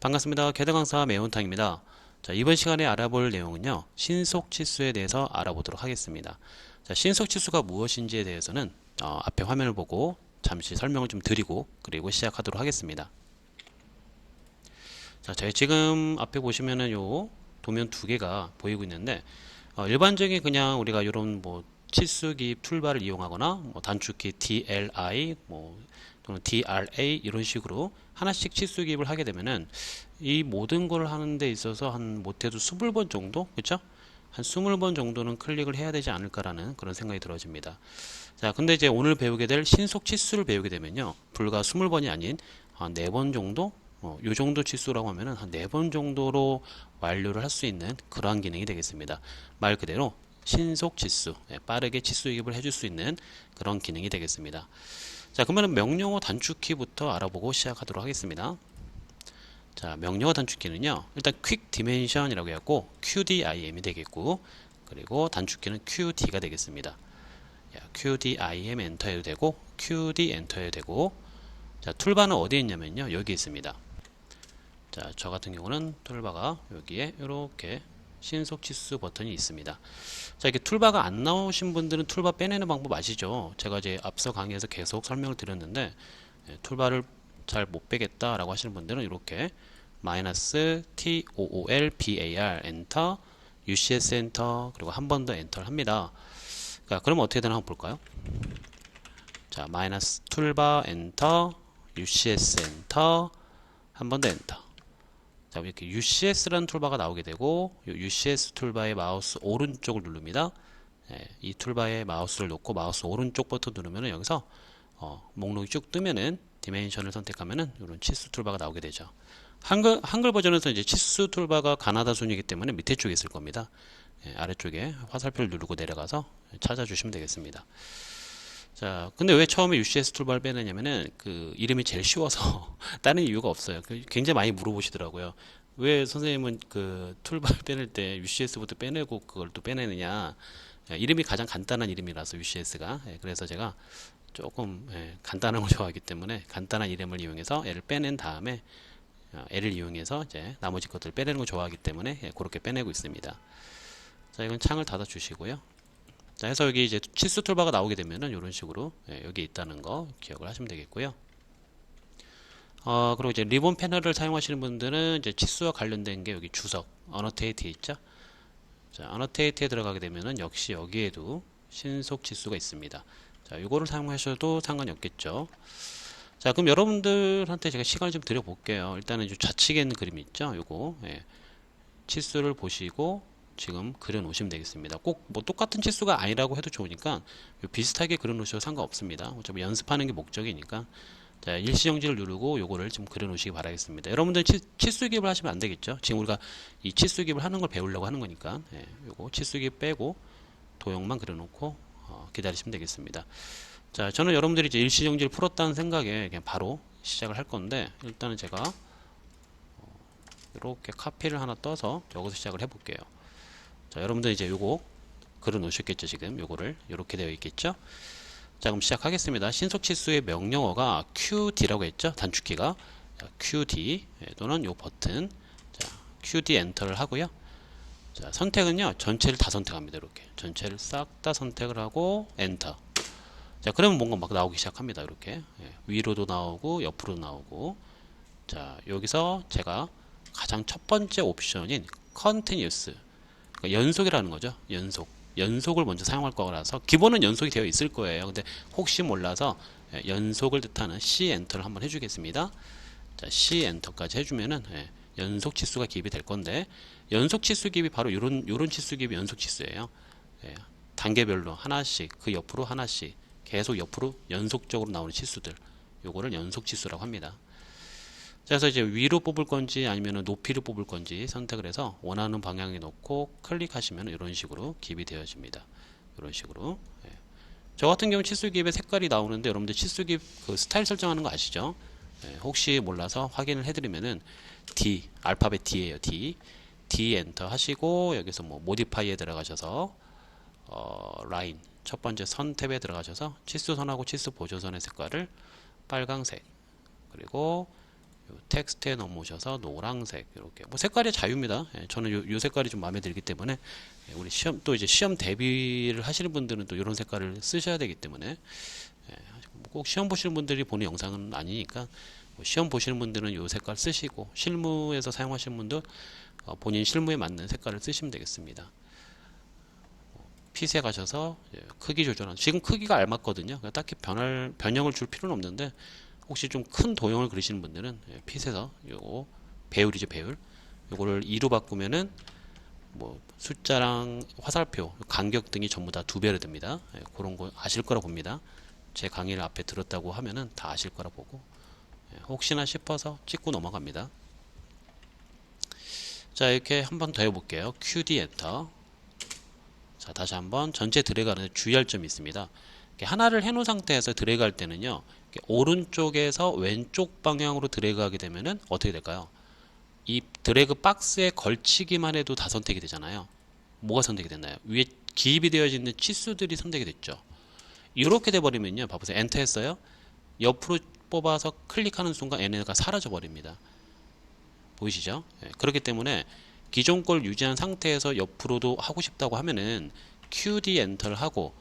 반갑습니다. 개드 강사 매운탕입니다. 자, 이번 시간에 알아볼 내용은요. 신속 치수에 대해서 알아보도록 하겠습니다. 자, 신속 치수가 무엇인지에 대해서는 어, 앞에 화면을 보고 잠시 설명을 좀 드리고 그리고 시작하도록 하겠습니다. 자, 저희 지금 앞에 보시면은 요 도면 두 개가 보이고 있는데 어, 일반적인 그냥 우리가 이런 뭐 치수기 툴바를 이용하거나 뭐 단축키 DLI 뭐 또는 DRA 이런 식으로 하나씩 치수 기입을 하게 되면은 이 모든 걸 하는 데 있어서 한 못해도 20번 정도 그렇죠? 한 20번 정도는 클릭을 해야 되지 않을까라는 그런 생각이 들어집니다. 자, 근데 이제 오늘 배우게 될 신속 치수를 배우게 되면요. 불과 20번이 아닌 한 4번 정도 어, 요 정도 치수라고 하면은 한 4번 정도로 완료를 할 수 있는 그러한 기능이 되겠습니다. 말 그대로 신속 치수, 예, 빠르게 치수 유입을 해줄 수 있는 그런 기능이 되겠습니다. 자, 그러면 명령어 단축키부터 알아보고 시작하도록 하겠습니다. 자, 명령어 단축키는요. 일단 quick dimension이라고 해갖고 QDIM이 되겠고 그리고 단축키는 QD가 되겠습니다. 야, QDIM 엔터 해도 되고 QD 엔터 해도 되고 자, 툴바는 어디에 있냐면요. 여기 있습니다. 자, 저 같은 경우는 툴바가 여기에 이렇게 신속 치수 버튼이 있습니다. 자, 이렇게 툴바가 안 나오신 분들은 툴바 빼내는 방법 아시죠? 제가 이제 앞서 강의에서 계속 설명을 드렸는데 예, 툴바를 잘 못 빼겠다라고 하시는 분들은 이렇게 마이너스 T O O L B A R 엔터 UCS 엔터 그리고 한 번 더 엔터를 합니다. 자, 그럼 어떻게 되나 한번 볼까요? 자, 마이너스 툴바 엔터 UCS 엔터 한 번 더 엔터 자, 이렇게 UCS라는 툴바가 나오게 되고 이 UCS 툴바의 마우스 오른쪽을 누릅니다. 예, 이 툴바에 마우스를 놓고 마우스 오른쪽 버튼 누르면 여기서 어, 목록이 쭉 뜨면은 디멘션을 선택하면은 이런 치수 툴바가 나오게 되죠. 한글 한글 버전에서 이제 치수 툴바가 가나다 순이기 때문에 밑에 쪽에 있을 겁니다. 예, 아래쪽에 화살표를 누르고 내려가서 찾아주시면 되겠습니다. 자, 근데 왜 처음에 UCS 툴바를 빼내냐면은 그 이름이 제일 쉬워서 다른 이유가 없어요. 그 굉장히 많이 물어보시더라고요. 왜 선생님은 그 툴바를 빼낼 때 UCS부터 빼내고 그걸 또 빼내느냐? 예, 이름이 가장 간단한 이름이라서 UCS가 예, 그래서 제가 조금 예, 간단한 걸 좋아하기 때문에 간단한 이름을 이용해서 얘를 빼낸 다음에 어, 얘를 이용해서 이제 나머지 것들을 빼내는 걸 좋아하기 때문에 예, 그렇게 빼내고 있습니다. 자, 이건 창을 닫아 주시고요. 자, 해서 여기 이제 치수 툴바가 나오게 되면은 이런 식으로 예, 여기 있다는 거 기억을 하시면 되겠고요. 어, 그리고 이제 리본 패널을 사용하시는 분들은 이제 치수와 관련된 게 여기 주석, 어너테이트 있죠? 자, 어너테이트에 들어가게 되면은 역시 여기에도 신속 치수가 있습니다. 자, 이거를 사용하셔도 상관이 없겠죠. 자, 그럼 여러분들한테 제가 시간을 좀 드려볼게요. 일단은 이 좌측에 있는 그림이 있죠? 요거, 예. 치수를 보시고 지금 그려 놓으시면 되겠습니다. 꼭 뭐 똑같은 치수가 아니라고 해도 좋으니까 비슷하게 그려 놓으셔도 상관없습니다. 어차피 연습하는 게 목적이니까. 자, 일시정지를 누르고 요거를 좀 그려 놓으시기 바라겠습니다. 여러분들 치, 치수 기입을 하시면 안 되겠죠? 지금 우리가 이 치수 기입을 하는 걸 배우려고 하는 거니까. 예, 요거 치수 기입 빼고 도형만 그려 놓고 어, 기다리시면 되겠습니다. 자, 저는 여러분들이 이제 일시정지를 풀었다는 생각에 그냥 바로 시작을 할 건데 일단은 제가 어, 이렇게 카피를 하나 떠서 여기서 시작을 해볼게요. 자, 여러분들 이제 요거 그려 놓으셨겠죠, 지금. 요거를 이렇게 되어 있겠죠? 자, 그럼 시작하겠습니다. 신속 치수의 명령어가 QD라고 했죠? 단축키가 자, QD 예, 또는 요 버튼 자, QD 엔터를 하고요. 자, 선택은요. 전체를 다 선택합니다. 이렇게. 전체를 싹 다 선택을 하고 엔터. 자, 그러면 뭔가 막 나오기 시작합니다. 이렇게. 예, 위로도 나오고 옆으로 나오고. 자, 여기서 제가 가장 첫 번째 옵션인 컨티뉴스 그러니까 연속이라는 거죠. 연속. 연속을 먼저 사용할 거라서 기본은 연속이 되어 있을 거예요. 근데 혹시 몰라서 예, 연속을 뜻하는 C 엔터를 한번 해주겠습니다. 자, C 엔터까지 해주면은 예, 연속 치수가 기입이 될 건데 연속 치수 기입이 바로 이런 이런 치수 기입이 연속 치수예요. 예, 단계별로 하나씩 그 옆으로 하나씩 계속 옆으로 연속적으로 나오는 치수들 요거를 연속 치수라고 합니다. 자, 그래서 이제 위로 뽑을 건지 아니면 높이를 뽑을 건지 선택을 해서 원하는 방향에 놓고 클릭하시면 이런 식으로 기입이 되어집니다. 이런 식으로. 예. 저 같은 경우 치수 기입의 색깔이 나오는데 여러분들 치수 기입 그 스타일 설정하는 거 아시죠? 예, 혹시 몰라서 확인을 해드리면은 D 알파벳 D예요. D D 엔터 하시고 여기서 뭐 모디파이에 들어가셔서 어, 라인 첫 번째 선 탭에 들어가셔서 치수선하고 치수 보조선의 색깔을 빨강색 그리고 요 텍스트에 넘으셔서 노란색 이렇게 뭐 색깔이 자유입니다. 예, 저는 요, 요 색깔이 좀 마음에 들기 때문에 예, 우리 시험 또 이제 시험 대비를 하시는 분들은 또 이런 색깔을 쓰셔야 되기 때문에 예, 꼭 시험 보시는 분들이 보는 영상은 아니니까 뭐 시험 보시는 분들은 요 색깔 쓰시고 실무에서 사용하시는 분들 어, 본인 실무에 맞는 색깔을 쓰시면 되겠습니다. 핏에 가셔서 이제 크기 조절한 지금 크기가 알맞거든요. 그러니까 딱히 변할 변형을 줄 필요는 없는데 혹시 좀 큰 도형을 그리시는 분들은 예, 핏에서 요거 배율이죠 배율 요거를 2로 바꾸면은 뭐 숫자랑 화살표 간격 등이 전부 다 두 배로 됩니다. 예, 그런 거 아실 거라 봅니다. 제 강의를 앞에 들었다고 하면은 다 아실 거라 보고 예, 혹시나 싶어서 찍고 넘어갑니다. 자 이렇게 한 번 더 해볼게요. QD 엔터. 자 다시 한번 전체 드래그하는 주의할 점이 있습니다. 하나를 해놓은 상태에서 드래그할 때는요. 오른쪽에서 왼쪽 방향으로 드래그하게 되면은 어떻게 될까요? 이 드래그 박스에 걸치기만 해도 다 선택이 되잖아요. 뭐가 선택이 됐나요? 위에 기입이 되어 있는 치수들이 선택이 됐죠. 이렇게 돼버리면요. 봐보세요. 엔터 했어요. 옆으로 뽑아서 클릭하는 순간 얘네가 사라져 버립니다. 보이시죠? 예, 그렇기 때문에 기존 걸 유지한 상태에서 옆으로도 하고 싶다고 하면은 QD 엔터를 하고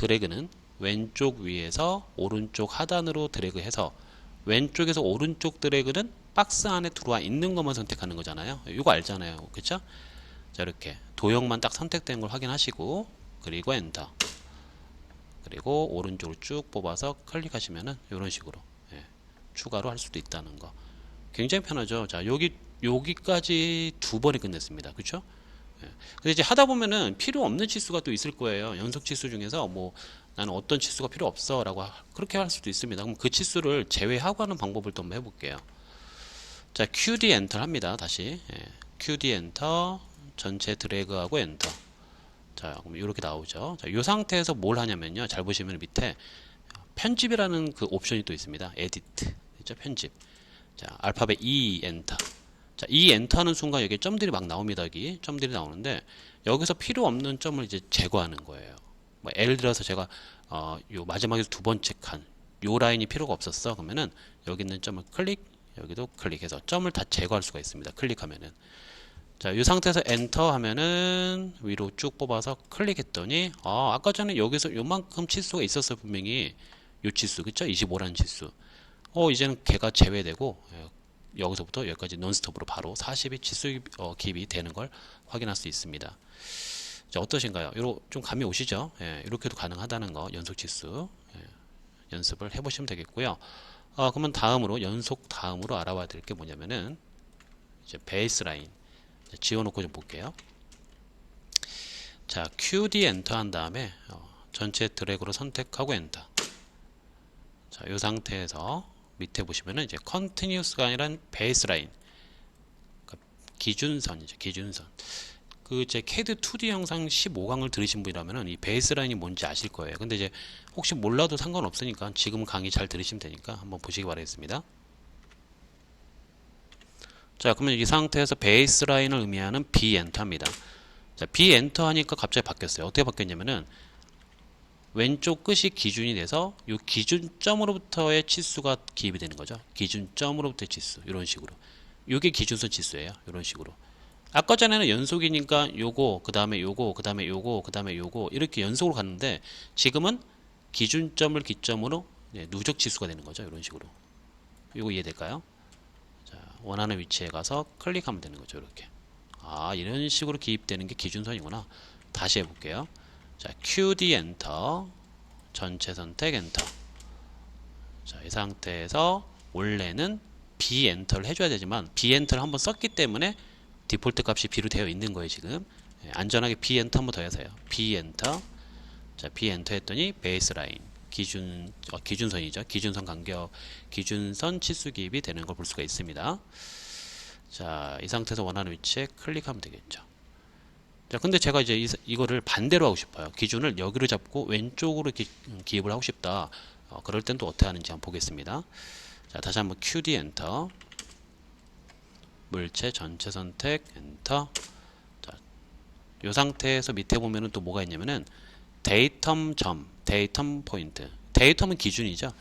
드래그는 왼쪽 위에서 오른쪽 하단으로 드래그해서 왼쪽에서 오른쪽 드래그는 박스 안에 들어와 있는 것만 선택하는 거잖아요. 이거 알잖아요. 그쵸? 자 이렇게 도형만 딱 선택된 걸 확인하시고 그리고 엔터 그리고 오른쪽으로 쭉 뽑아서 클릭하시면은 이런 식으로 예, 추가로 할 수도 있다는 거 굉장히 편하죠. 자 여기 여기까지 두 번에 끝냈습니다. 예. 근데 이제 하다 보면은 필요 없는 치수가 또 있을 거예요. 연속 치수 중에서 뭐 나는 어떤 치수가 필요 없어라고 하- 그렇게 할 수도 있습니다. 그럼 그 치수를 제외하고 하는 방법을 또 한번 해볼게요. 자 QD 엔터 합니다. 다시 예. QD 엔터 전체 드래그하고 엔터. 자 그럼 이렇게 나오죠. 자, 이 상태에서 뭘 하냐면요. 잘 보시면 밑에 편집이라는 그 옵션이 또 있습니다. 에디트. 있죠? 편집. 자, 알파벳 E 엔터. 자, E 엔터하는 순간 여기 점들이 막 나옵니다. 여기 점들이 나오는데 여기서 필요 없는 점을 이제 제거하는 거예요. 뭐 예를 들어서 제가 어, 요 마지막에 두 번째 칸, 요 라인이 필요가 없었어. 그러면은 여기 있는 점을 클릭, 여기도 클릭해서 점을 다 제거할 수가 있습니다. 클릭하면은. 자, 이 상태에서 엔터 하면은 위로 쭉 뽑아서 클릭했더니 아, 아까 전에 여기서 요만큼 치수가 있었어 분명히 요 치수 그쵸? 25라는 치수. 어, 이제는 걔가 제외되고 예, 여기서부터 여기까지 논스톱으로 바로 40이 치수 어, 되는 걸 확인할 수 있습니다. 자, 어떠신가요? 요런 좀 감이 오시죠? 예, 이렇게도 가능하다는 거 연속 치수 예, 연습을 해보시면 되겠고요. 어, 그러면 다음으로 연속 다음으로 알아봐야 될 게 뭐냐면은 이제 베이스 라인 자, 지워놓고 좀 볼게요. 자, QD 엔터 한 다음에 어, 전체 드래그로 선택하고 엔터. 자, 이 상태에서 밑에 보시면은 이제 컨티뉴스가 아니라 베이스 라인. 그러니까 기준선이죠. 기준선. 그 제 캐드 2D 영상 15강을 들으신 분이라면은 이 베이스 라인이 뭔지 아실 거예요. 근데 이제 혹시 몰라도 상관없으니까 지금 강의 잘 들으시면 되니까 한번 보시기 바라겠습니다. 자, 그러면 이 상태에서 베이스 라인을 의미하는 B 엔터입니다. 자, B 엔터 하니까 갑자기 바뀌었어요. 어떻게 바뀌었냐면은 왼쪽 끝이 기준이 돼서 이 기준점으로부터의 치수가 기입이 되는 거죠. 기준점으로부터의 치수 이런 식으로. 이게 기준선 치수예요. 이런 식으로. 아까 전에는 연속이니까 요거 그 다음에 요거 그 다음에 요거 그 다음에 요거 이렇게 연속으로 갔는데 지금은 기준점을 기점으로 네, 누적 치수가 되는 거죠. 이런 식으로. 이거 이해될까요? 자, 원하는 위치에 가서 클릭하면 되는 거죠. 이렇게. 아, 이런 식으로 기입되는 게 기준선이구나. 다시 해볼게요. 자, QD 엔터. 전체 선택 엔터. 자, 이 상태에서 원래는 B 엔터를 해줘야 되지만 B 엔터를 한번 썼기 때문에 디폴트 값이 B로 되어 있는 거예요, 지금. 예, 안전하게 B 엔터 한번 더 해서요. B 엔터. 자, B 엔터 했더니 베이스 라인. 기준 어, 기준선이죠. 기준선 간격, 기준선 치수 기입이 되는 걸 볼 수가 있습니다. 자, 이 상태에서 원하는 위치에 클릭하면 되겠죠. 자, 근데 제가 이제 이, 이거를 반대로 하고 싶어요. 기준을 여기로 잡고 왼쪽으로 기, 음, 기입을 하고 싶다. 어, 그럴 땐 또 어떻게 하는지 한번 보겠습니다. 자, 다시 한번 QD 엔터. 물체 전체 선택 엔터. 자, 이 상태에서 밑에 보면은 또 뭐가 있냐면은 데이텀 점, 데이텀 포인트. 데이텀은 기준이죠.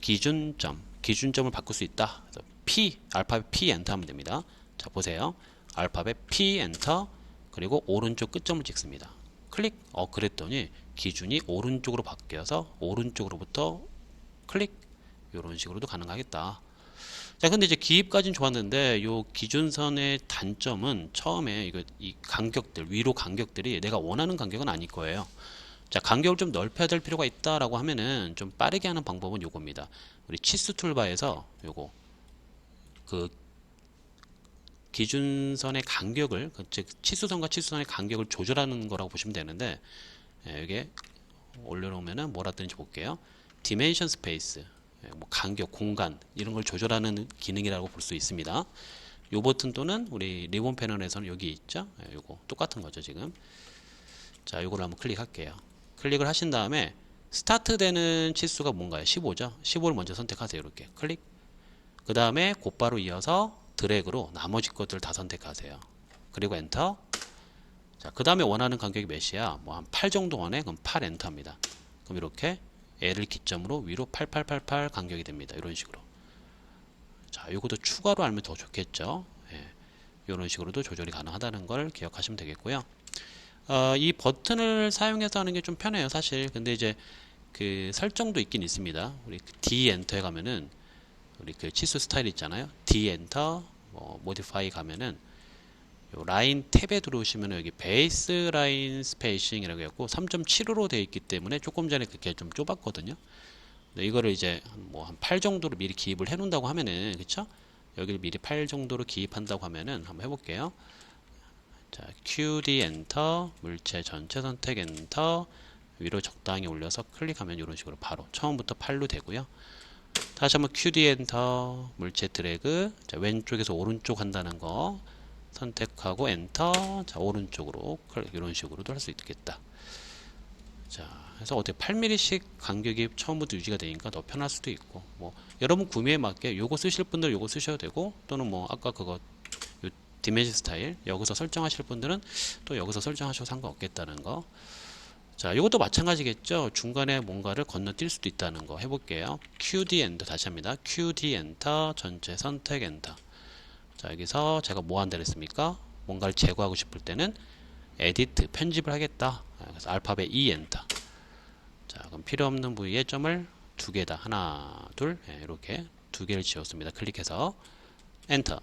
기준점, 기준점을 바꿀 수 있다. 그래서 P 알파벳 P 엔터 하면 됩니다. 자 보세요. 알파벳 P 엔터 그리고 오른쪽 끝점을 찍습니다. 클릭 어 그랬더니 기준이 오른쪽으로 바뀌어서 오른쪽으로부터 클릭 이런 식으로도 가능하겠다. 자, 근데 이제 기입까지는 좋았는데 요 기준선의 단점은 처음에 이거 이 간격들 위로 간격들이 내가 원하는 간격은 아닐 거예요. 자, 간격을 좀 넓혀야 될 필요가 있다라고 하면은 좀 빠르게 하는 방법은 요겁니다. 우리 치수 툴바에서 요거 그 기준선의 간격을 그즉 치수선과 치수선의 간격을 조절하는 거라고 보시면 되는데 예, 이게 올려놓으면은 뭐라 뜨는지 볼게요. 디멘션 스페이스 예, 뭐 간격, 공간 이런 걸 조절하는 기능이라고 볼 수 있습니다. 요 버튼 또는 우리 리본 패널에서는 여기 있죠. 예, 요거 똑같은 거죠 지금. 자, 요거를 한번 클릭할게요. 클릭을 하신 다음에 스타트 되는 치수가 뭔가요? 15죠. 15를 먼저 선택하세요. 이렇게 클릭. 그 다음에 곧바로 이어서 드래그로 나머지 것들 다 선택하세요. 그리고 엔터. 자, 그 다음에 원하는 간격이 몇이야? 뭐 한 8 정도 원해? 그럼 8 엔터입니다. 그럼 이렇게 L을 기점으로 위로 8888 간격이 됩니다. 이런 식으로. 자, 이것도 추가로 알면 더 좋겠죠. 예, 이런 식으로도 조절이 가능하다는 걸 기억하시면 되겠고요. 어, 이 버튼을 사용해서 하는 게 좀 편해요, 사실. 근데 이제 그 설정도 있긴 있습니다. 우리 그 D 엔터에 가면은 우리 그 치수 스타일 있잖아요. D 엔터, 뭐 모디파이 가면은 요 라인 탭에 들어오시면 여기 베이스 라인 스페이싱이라고 했고 3.75로 되어 있기 때문에 조금 전에 그게 좀 좁았거든요. 근데 이거를 이제 뭐 한 8 정도로 미리 기입을 해 놓는다고 하면은 그쵸? 여기를 미리 8 정도로 기입한다고 하면은 한번 해 볼게요. 자, QD 엔터, 물체 전체 선택 엔터, 위로 적당히 올려서 클릭하면 이런 식으로 바로 처음부터 8로 되고요. 다시 한번 QD 엔터, 물체 드래그, 자, 왼쪽에서 오른쪽 한다는 거 선택하고 엔터, 자, 오른쪽으로 이런 식으로도 할 수 있겠다. 자, 그래서 어떻게 8mm씩 간격이 처음부터 유지가 되니까 더 편할 수도 있고, 뭐 여러분 구매에 맞게 요거 쓰실 분들 요거 쓰셔도 되고, 또는 뭐 아까 그거 요 디메지 스타일 여기서 설정하실 분들은 또 여기서 설정하셔도 상관없겠다는 거. 자, 이것도 마찬가지겠죠. 중간에 뭔가를 건너뛸 수도 있다는 거 해볼게요. QD 엔터 다시 합니다. QD 엔터 전체 선택 엔터. 자, 여기서 제가 뭐 한다 그랬습니까? 뭔가를 제거하고 싶을 때는 에디트 편집을 하겠다. 그래서 알파벳 E 엔터. 자, 그럼 필요 없는 부위에 점을 두 개다. 하나, 둘, 예, 이렇게 두 개를 지웠습니다. 클릭해서 엔터.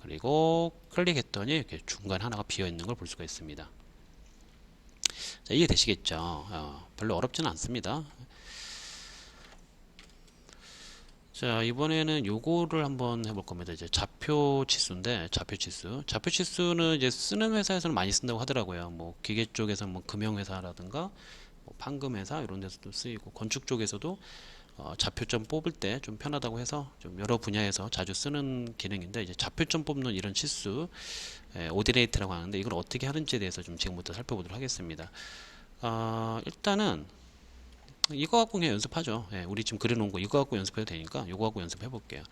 그리고 클릭했더니 이렇게 중간 하나가 비어 있는 걸 볼 수가 있습니다. 자, 이해 되시겠죠? 어, 별로 어렵지는 않습니다. 자, 이번에는 요거를 한번 해볼 겁니다. 이제 좌표 치수인데, 좌표 치수. 좌표 치수는 이제 쓰는 회사에서는 많이 쓴다고 하더라고요. 뭐, 기계 쪽에서 뭐, 금융회사라든가, 뭐 판금회사 이런 데서도 쓰이고, 건축 쪽에서도 어, 좌표점 뽑을 때 좀 편하다고 해서 좀 여러 분야에서 자주 쓰는 기능인데 이제 좌표점 뽑는 이런 치수 에, 오디네이트라고 하는데 이걸 어떻게 하는지에 대해서 좀 지금부터 살펴보도록 하겠습니다. 어, 일단은 이거 갖고 그냥 연습하죠. 예, 우리 지금 그려놓은 거 이거 갖고 연습해도 되니까 이거 갖고 연습해 볼게요.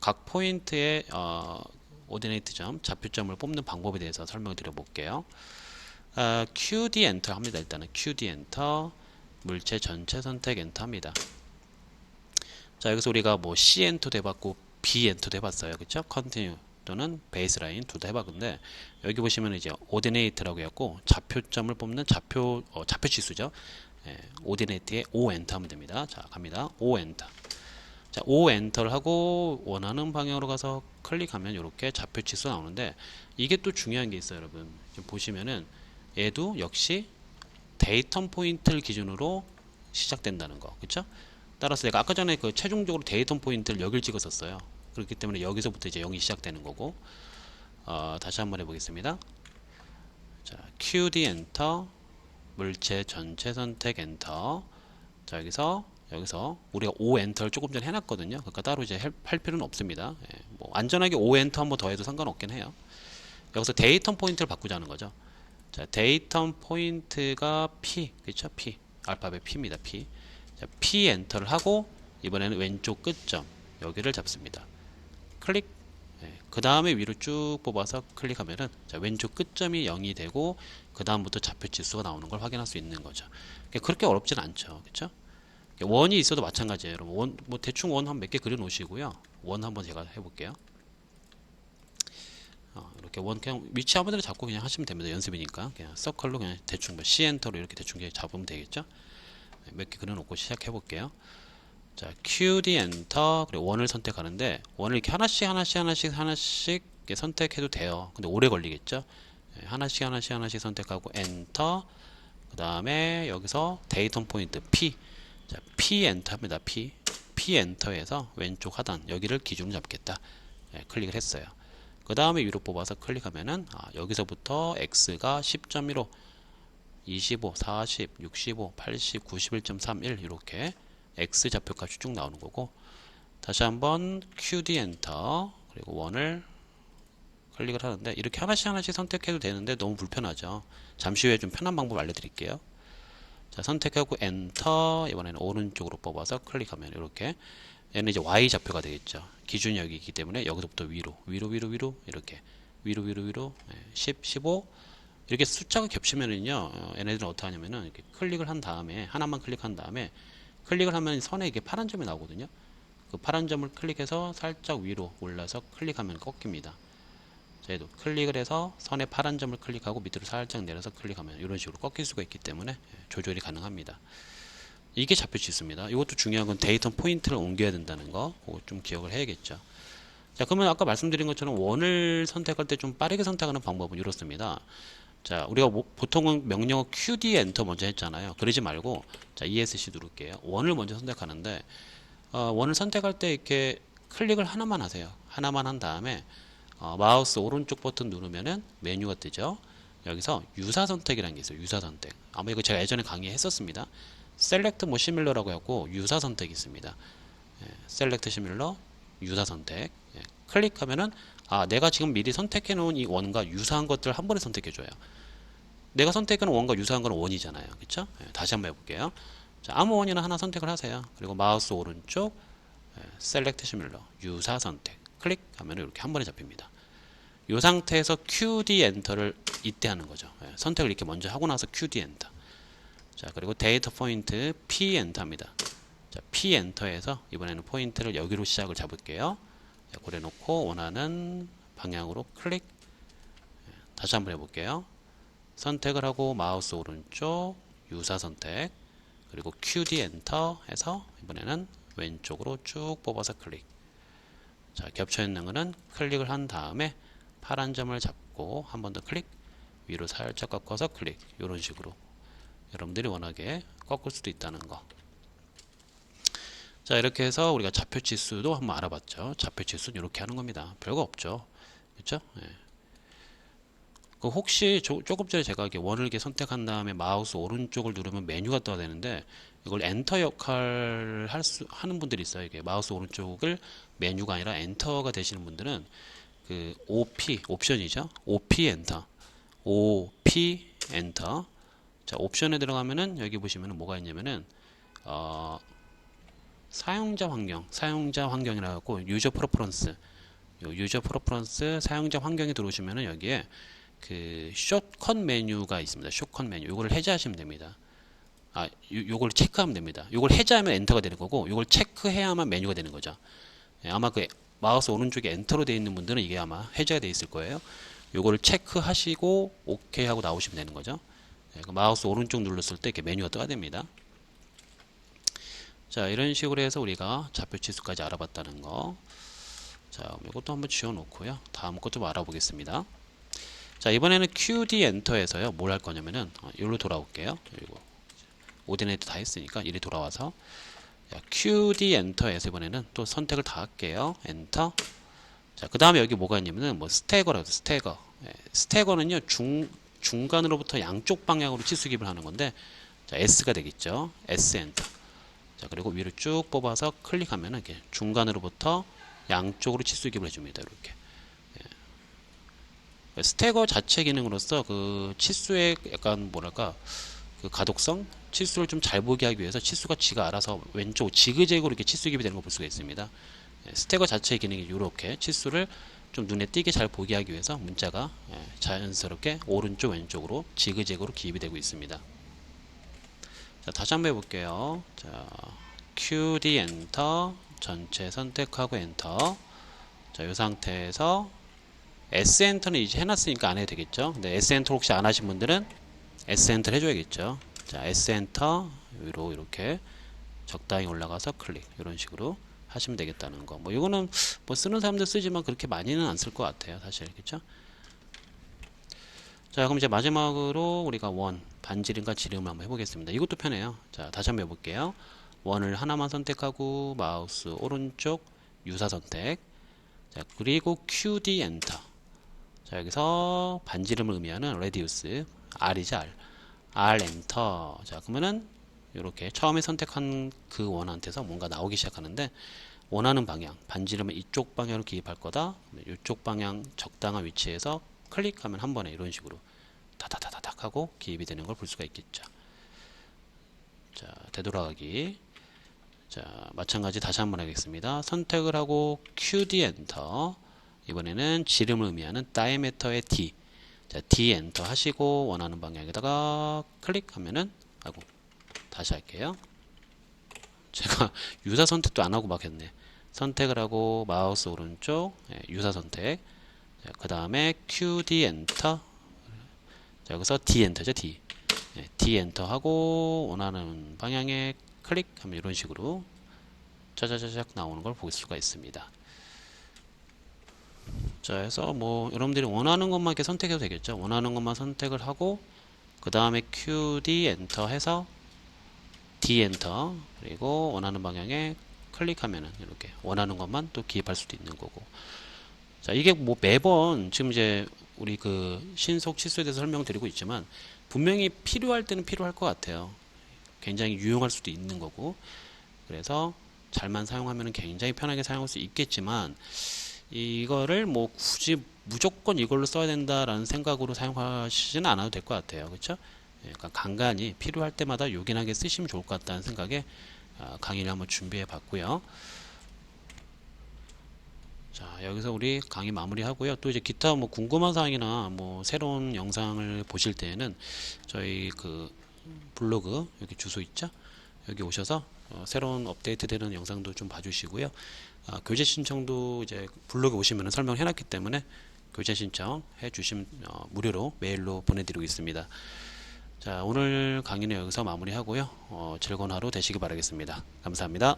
각 포인트의 어, 오디네이트 점, 좌표점을 뽑는 방법에 대해서 설명을 드려볼게요. 어, QD 엔터 합니다. 일단은 QD 엔터 물체 전체 선택 엔터 합니다. 자 여기서 우리가 뭐 C 엔터도 해봤고 B 엔터도 해봤어요. 그쵸? 컨티뉴 또는 베이스라인 둘 다 해봤는데 여기 보시면 이제 오디네이트라고 해갖고 좌표점을 뽑는 좌표 어, 좌표 치수죠. 예, 오디네이트에 O 엔터 하면 됩니다. 자 갑니다. O 엔터 자 O 엔터를 하고 원하는 방향으로 가서 클릭하면 이렇게 좌표 치수 나오는데 이게 또 중요한 게 있어요 여러분. 지금 보시면은 얘도 역시 데이터 포인트를 기준으로 시작된다는 거. 그쵸 따라서 내가 아까 전에 그 최종적으로 데이터 포인트를 여기를 찍었었어요. 그렇기 때문에 여기서부터 이제 0이 시작되는 거고 어, 다시 한번 해보겠습니다. 자, QD 엔터 물체 전체 선택 엔터 자 여기서 여기서 우리가 O 엔터를 조금 전에 해놨거든요. 그러니까 따로 이제 할, 할 필요는 없습니다. 예, 뭐 안전하게 O 엔터 한 번 더 해도 상관없긴 해요. 여기서 데이터 포인트를 바꾸자는 거죠. 자, 데이터 포인트가 P, 그렇죠? P, 알파벳 P입니다. P. 자, P 엔터를 하고 이번에는 왼쪽 끝점 여기를 잡습니다. 클릭. 네, 그 다음에 위로 쭉 뽑아서 클릭하면은 자, 왼쪽 끝점이 0이 되고 그 다음부터 좌표 지수가 나오는 걸 확인할 수 있는 거죠. 그러니까 그렇게 어렵진 않죠, 그렇죠? 원이 있어도 마찬가지예요. 여러분 원, 뭐 대충 원 한 몇 개 그려 놓으시고요. 원 한번 제가 해볼게요. 어, 이렇게 원 그냥 위치 아무 데나 잡고 그냥 하시면 됩니다. 연습이니까 그냥 서클로 그냥 대충 뭐 C 엔터로 이렇게 대충 잡으면 되겠죠. 네, 몇개 그려놓고 시작해 볼게요. 자, QD 엔터 그리고 원을 선택하는데 원을 이렇게 하나씩 하나씩 하나씩 하나씩 선택해도 돼요. 근데 오래 걸리겠죠. 네, 하나씩 하나씩 하나씩 선택하고 엔터 그 다음에 여기서 데이터 포인트 P 자, P 엔터입니다. P P 엔터에서 왼쪽 하단 여기를 기준으로 잡겠다. 네, 클릭을 했어요. 그 다음에 위로 뽑아서 클릭하면은 아, 여기서부터 x가 10.15 25, 40, 65, 80, 91.31 이렇게 x 좌표값이 쭉 나오는 거고 다시 한번 qd 엔터 그리고 원을 클릭을 하는데 이렇게 하나씩 하나씩 선택해도 되는데 너무 불편하죠. 잠시 후에 좀 편한 방법 알려드릴게요. 자 선택하고 엔터 이번에는 오른쪽으로 뽑아서 클릭하면 이렇게 얘는 이제 y 좌표가 되겠죠. 기준이 여기 있기 때문에 여기서부터 위로 위로 위로 위로 이렇게 위로 위로 위로 10, 15 이렇게 숫자가 겹치면은요 어, 얘네들은 어떻게 하냐면은 이렇게 클릭을 한 다음에 하나만 클릭한 다음에 클릭을 하면 선에 이게 파란 점이 나오거든요. 그 파란 점을 클릭해서 살짝 위로 올라서 클릭하면 꺾입니다. 자, 얘도 클릭을 해서 선에 파란 점을 클릭하고 밑으로 살짝 내려서 클릭하면 이런 식으로 꺾일 수가 있기 때문에 예, 조절이 가능합니다. 이게 잡혀 있습니다. 이것도 중요한 건 데이터 포인트를 옮겨야 된다는 거 그거 좀 기억을 해야겠죠. 자 그러면 아까 말씀드린 것처럼 원을 선택할 때 좀 빠르게 선택하는 방법은 이렇습니다 자, 우리가 뭐- 보통은 명령어 QD 엔터 먼저 했잖아요. 그러지 말고 자, ESC 누를게요. 원을 먼저 선택하는데 어, 원을 선택할 때 이렇게 클릭을 하나만 하세요. 하나만 한 다음에 어, 마우스 오른쪽 버튼 누르면은 메뉴가 뜨죠. 여기서 유사 선택이라는 게 있어요. 유사 선택. 아마 이거 제가 예전에 강의했었습니다. 셀렉트 뭐 시밀러라고 하고 유사 선택이 있습니다. 예, 셀렉트 시밀러 유사 선택. 예, 클릭하면은 아, 내가 지금 미리 선택해 놓은 이 원과 유사한 것들 한 번에 선택해 줘요. 내가 선택하는 원과 유사한 건 원이잖아요. 그쵸? 예, 다시 한번 해볼게요. 자, 아무 원이나 하나 선택을 하세요. 그리고 마우스 오른쪽, 셀렉트 시밀러, 유사 선택. 클릭하면 이렇게 한 번에 잡힙니다. 이 상태에서 QD 엔터를 이때 하는 거죠. 예, 선택을 이렇게 먼저 하고 나서 QD 엔터. 자, 그리고 데이터 포인트 P 엔터입니다. 자, P 엔터에서 이번에는 포인트를 여기로 시작을 잡을게요. 자, 그래 놓고 원하는 방향으로 클릭. 예, 다시 한번 해볼게요. 선택을 하고 마우스 오른쪽 유사 선택 그리고 QD 엔터 해서 이번에는 왼쪽으로 쭉 뽑아서 클릭 자 겹쳐 있는 거는 클릭을 한 다음에 파란 점을 잡고 한 번 더 클릭 위로 살짝 꺾어서 클릭 이런 식으로 여러분들이 원하게 꺾을 수도 있다는 거. 자 이렇게 해서 우리가 좌표 지수도 한번 알아봤죠. 좌표 지수는 이렇게 하는 겁니다. 별거 없죠. 그렇죠? 예. 그 혹시 조, 조금 전에 제가 이렇게 원을 이렇게 선택한 다음에 마우스 오른쪽을 누르면 메뉴가 떠야 되는데 이걸 엔터 역할 할 수, 하는 분들이 있어요. 이게 마우스 오른쪽을 메뉴가 아니라 엔터가 되시는 분들은 그 OP 옵션이죠. OP 엔터. OP 엔터. 자, 옵션에 들어가면은 여기 보시면은 뭐가 있냐면은 어, 사용자 환경, 사용자 환경이라 갖고 유저 프로퍼런스. 요 유저 프로퍼런스 사용자 환경에 들어오시면은 여기에 그 숏컷 메뉴가 있습니다. 숏컷 메뉴. 요거를 해제하시면 됩니다. 아, 요, 요걸 체크하면 됩니다. 요걸 해제하면 엔터가 되는 거고, 요걸 체크해야만 메뉴가 되는 거죠. 예, 아마 그 마우스 오른쪽에 엔터로 되어 있는 분들은 이게 아마 해제가 되어 있을 거예요. 요거를 체크하시고 오케이 하고 나오시면 되는 거죠. 예, 그 마우스 오른쪽 눌렀을 때 이렇게 메뉴가 떠야 됩니다. 자, 이런 식으로 해서 우리가 좌표 치수까지 알아봤다는 거. 자, 이것도 한번 지워 놓고요. 다음 것도 알아보겠습니다. 자 이번에는 QD 엔터에서요. 뭘 할 거냐면은 어, 여기로 돌아올게요. 그리고 오디네이트 다 했으니까 이리 돌아와서. 자, QD 엔터에서 이번에는 또 선택을 다 할게요. 엔터. 자 그 다음에 여기 뭐가 있냐면은 뭐 스태거라고 해서 스태거. 예, 스태거는요 중 중간으로부터 양쪽 방향으로 치수 기입을 하는 건데 자 S가 되겠죠. S 엔터 자 그리고 위로 쭉 뽑아서 클릭하면은 이렇게 중간으로부터 양쪽으로 치수 기입을 해줍니다 이렇게 스태거 자체 기능으로서 그 치수의 약간 뭐랄까 그 가독성 치수를 좀 잘 보게 하기 위해서 치수가 지가 알아서 왼쪽 지그재그로 이렇게 치수 기입이 되는 걸 볼 수가 있습니다. 예, 스태거 자체의 기능이 이렇게 치수를 좀 눈에 띄게 잘 보게 하기 위해서 문자가 예, 자연스럽게 오른쪽 왼쪽으로 지그재그로 기입이 되고 있습니다. 자 다시 한번 해볼게요. 자 QD 엔터 전체 선택하고 엔터 자, 이 상태에서 S 엔터는 이제 해놨으니까 안 해도 되겠죠. 근데 S 엔터 혹시 안 하신 분들은 S 엔터 해줘야겠죠. 자, S 엔터 위로 이렇게 적당히 올라가서 클릭 이런 식으로 하시면 되겠다는 거. 뭐 이거는 뭐 쓰는 사람들 쓰지만 그렇게 많이는 안 쓸 것 같아요, 사실 그렇죠? 자, 그럼 이제 마지막으로 우리가 원 반지름과 지름을 한번 해보겠습니다. 이것도 편해요. 자, 다시 한번 해볼게요. 원을 하나만 선택하고 마우스 오른쪽 유사 선택. 자, 그리고 QD 엔터. 자, 여기서 반지름을 의미하는 radius R이죠, R. R 엔터. 자, 그러면은 이렇게 처음에 선택한 그 원한테서 뭔가 나오기 시작하는데 원하는 방향, 반지름은 이쪽 방향으로 기입할 거다. 이쪽 방향 적당한 위치에서 클릭하면 한 번에 이런 식으로 다다다다닥 하고 기입이 되는 걸 볼 수가 있겠죠. 자, 되돌아가기. 자, 마찬가지 다시 한번 하겠습니다. 선택을 하고 QD 엔터. 이번에는 지름을 의미하는 다이메터의 D. 자, D 엔터 하시고 원하는 방향에다가 클릭하면은 아이고 다시 할게요. 제가 유사 선택도 안 하고 막 했네. 선택을 하고 마우스 오른쪽 예, 유사 선택. 그 다음에 QD 엔터. 자, 여기서 D 엔터죠, D. 예, D 엔터 하고 원하는 방향에 클릭하면 이런 식으로 짜자자작 나오는 걸 볼 수가 있습니다. 자, 해서 뭐 여러분들이 원하는 것만 이렇게 선택해도 되겠죠. 원하는 것만 선택을 하고 그 다음에 QD 엔터 해서 D 엔터 그리고 원하는 방향에 클릭하면은 이렇게 원하는 것만 또 기입할 수도 있는 거고. 자, 이게 뭐 매번 지금 이제 우리 그 신속 치수에 대해서 설명드리고 있지만 분명히 필요할 때는 필요할 것 같아요. 굉장히 유용할 수도 있는 거고. 그래서 잘만 사용하면 굉장히 편하게 사용할 수 있겠지만 이거를 뭐 굳이 무조건 이걸로 써야 된다라는 생각으로 사용하시지는 않아도 될 것 같아요. 그렇죠? 그러니까 간간히 필요할 때마다 요긴하게 쓰시면 좋을 것 같다는 생각에 아, 강의를 한번 준비해 봤고요. 자, 여기서 우리 강의 마무리하고요. 또 이제 기타 뭐 궁금한 사항이나 뭐 새로운 영상을 보실 때에는 저희 그 블로그 여기 주소 있죠? 여기 오셔서 어, 새로운 업데이트되는 영상도 좀 봐주시고요. 아, 교재 신청도 이제 블로그에 오시면 설명해 놨기 때문에 교재 신청 해 주시면 어, 무료로 메일로 보내드리고 있습니다. 자, 오늘 강의는 여기서 마무리하고요. 어, 즐거운 하루 되시기 바라겠습니다. 감사합니다.